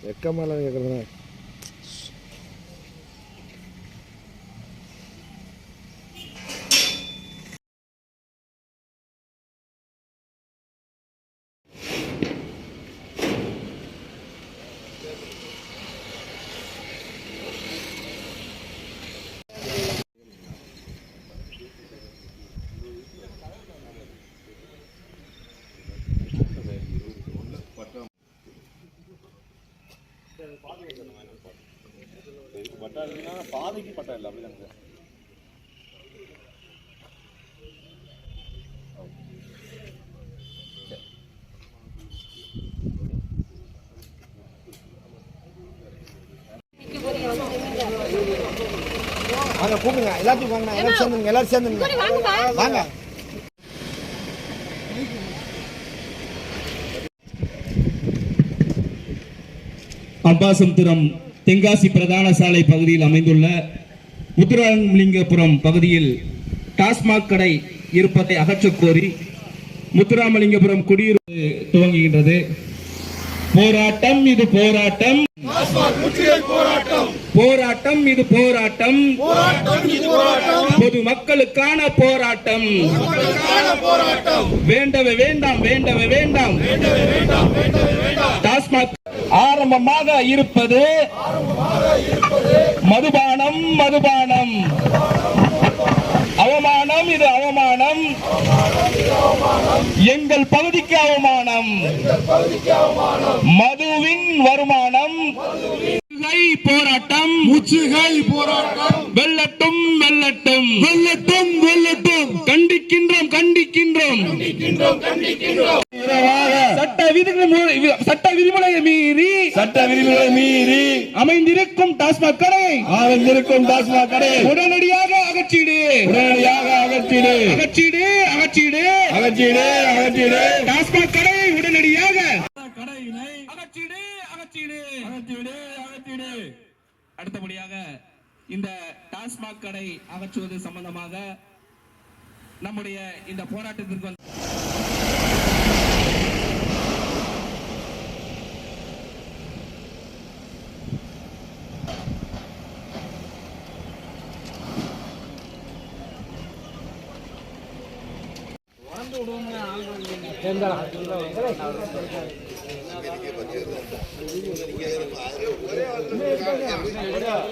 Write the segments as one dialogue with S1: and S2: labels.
S1: Es cámara, mi carnal.
S2: பாதைக்கு பட்டா இல்லை அப்படிதாங்க
S1: வாங்க கூப்பிடுங்க. எல்லாத்தையும் வாங்க எல்லாரும் சேர்ந்துங்க எல்லாரும் சேர்ந்துங்க. வாங்க.
S3: அப்பாசமுத்திரம் தென்காசி பிரதான சாலை பகுதியில் அமைந்துள்ள முத்துராமலிங்கபுரம் பகுதியில் டாஸ்மாக் கடை இருப்பதை அகற்றக் கோரி முத்துராமலிங்கபுரம் குடியிருப்பு துவங்குகின்றது. போராட்டம் இது போராட்டம். போராட்டம். இது போராட்டம். பொது மக்களுக்கான போராட்டம். வேண்டவே வேண்டாம் வேண்டவே வேண்டாம். டாஸ்மாக் ஆரம்பமாக இருப்பது மதுபானம் மதுபானம். அவமானம் இது அவமானம். எங்கள் பகுதிக்கு அவமானம். மதுவின் வருமானம். போராட்டம். முற்றுகை போராட்டம். வெல்லட்டும் வெல்லட்டும் வெல்லட்டும் வெல்லட்டும். கண்டிக்கின்றோம் கண்டிக்கின்றோம். சட்ட விதிகளை சட்ட விதிமுறையை மீறி
S2: சட்ட விதிமுறை மீறி
S3: அமைந்திருக்கும் டாஸ்மாக் கடை.
S2: அமைந்திருக்கும் டாஸ்மாக் கடை.
S3: உடனடியாக அகற்றிடு.
S2: உடனடியாக அகற்றிடு.
S3: அகற்றிடு அகற்றிடு.
S2: அகற்றிடு அகற்றிடு.
S3: டாஸ்மாக் கடை உடனடியாக. கடையினை அகற்றிடு அகற்றிடு.
S2: அகற்றிடு அகற்றிடு.
S3: அடுத்தபடியாக இந்த டாஸ்மாக் கடை அகற்றுவது சம்பந்தமாக நம்முடைய இந்த போராட்டத்திற்கு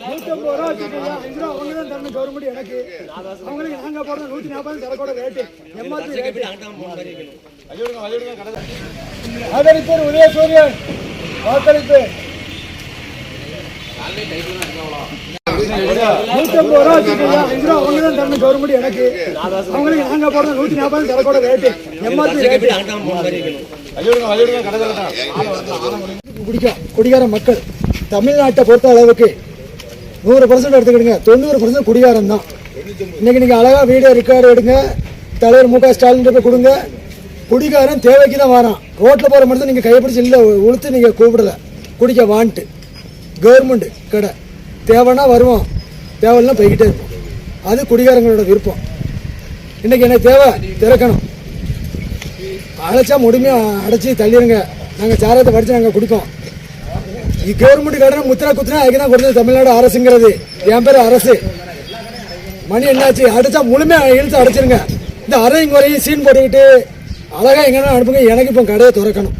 S4: நூற்றம்பது ரூபா வச்சுருக்கீங்க அஞ்சு ரூபா அவங்க தான் தரணும் கவர்மெண்ட் எனக்கு அவங்களுக்கு நாங்க போடுறோம் நூத்தி நாற்பது தரக்கூட ரேட்டு எம்மாத்தி ரேட்டு ஆதரிப்பேர் உதயசூரியன் வாக்களிப்பு நூற்றம்பது ரூபா வச்சுருக்கீங்க அஞ்சு ரூபா அவங்க தான் தரணும் கவர்மெண்ட் எனக்கு. அவங்களுக்கு நாங்க போடுறது நூத்தி நாற்பது தரக்கூட ரேட்டு எம்ஆர்பி ரேட்டு குடிகார மக்கள் தமிழ்நாட்டை பொறுத்த அளவுக்கு நூறு பர்சன்ட் எடுத்துக்கிடுங்க. தொண்ணூறு பர்சன்ட் குடிகாரம் தான். இன்னைக்கு நீங்க அழகா வீடியோ ரெக்கார்டு எடுங்க. தலைவர் மு க ஸ்டாலின் போய் கொடுங்க. குடிகாரன் தேவைக்கு தான் வரான். ரோட்ல போற மட்டும் நீங்க கைப்பிடிச்சு இல்லை உளுத்து நீங்க கூப்பிடல. குடிக்க வான்ட்டு. கவர்மெண்ட் கடை. தேவைன்னா வருவோம். தேவைன்னா போய்கிட்டே இருப்போம். அது குடிகாரங்களோட விருப்பம். இன்றைக்கி எனக்கு தேவை திறக்கணும். அழைச்சா முழுமையாக அடைச்சி தள்ளிடுங்க நாங்கள் சாரத்தை படித்து நாங்கள் கொடுப்போம். கவர்மெண்ட் கடனை முத்திரா குத்துனா அதுக்கு தான் கொடுத்தது தமிழ்நாடு அரசுங்கிறது. என் பேர் அரசு. மணி என்னாச்சு? அடித்தா முழுமையாக இழுத்து அடைச்சிருங்க. இந்த அறையும் குறையும் சீன் போட்டுக்கிட்டு அழகாக எங்கன்னா அனுப்புங்க. எனக்கு இப்போ கடையை திறக்கணும்.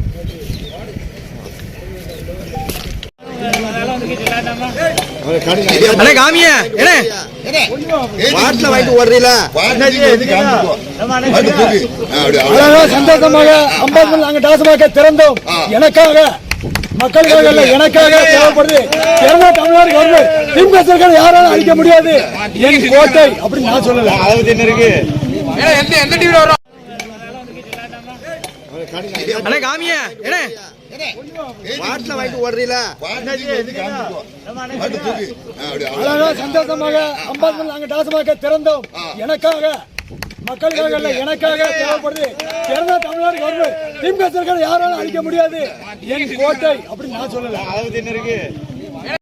S1: அண்ணே காமிய என்ன? வாட்டில் வாங்கிட்டு ஓடுறீல
S4: சந்தோஷமாக டாஸ்மாக திறந்தோம். எனக்காக மக்களுக்காக இல்ல எனக்காக தேவைப்படுது. திறந்த தமிழ்நாடு கவர்மெண்ட் திமுக சர்க்கார் யாராலும் அழிக்க முடியாது. என் கோட்டை அப்படின்னு நான் சொல்லல.
S2: அதாவது என்ன இருக்கு.
S1: எந்த எந்த டிவியில் வரும்? அண்ணே காமிய என்ன? வாட்டில் வாங்கிட்டு ஓடுறீல
S4: அழகா சந்தோஷமாக அம்பாசம் நாங்கள் டாஸ்மாக திறந்தோம். எனக்காக மக்களுக்காக இல்ல எனக்காக தேவைப்படுது. திறந்த தமிழ்நாடு கவர்மெண்ட் திமுக யாராலும் அழிக்க முடியாது. என் கோட்டை அப்படின்னு நான் சொல்லல.
S2: அதாவது என்ன இருக்கு?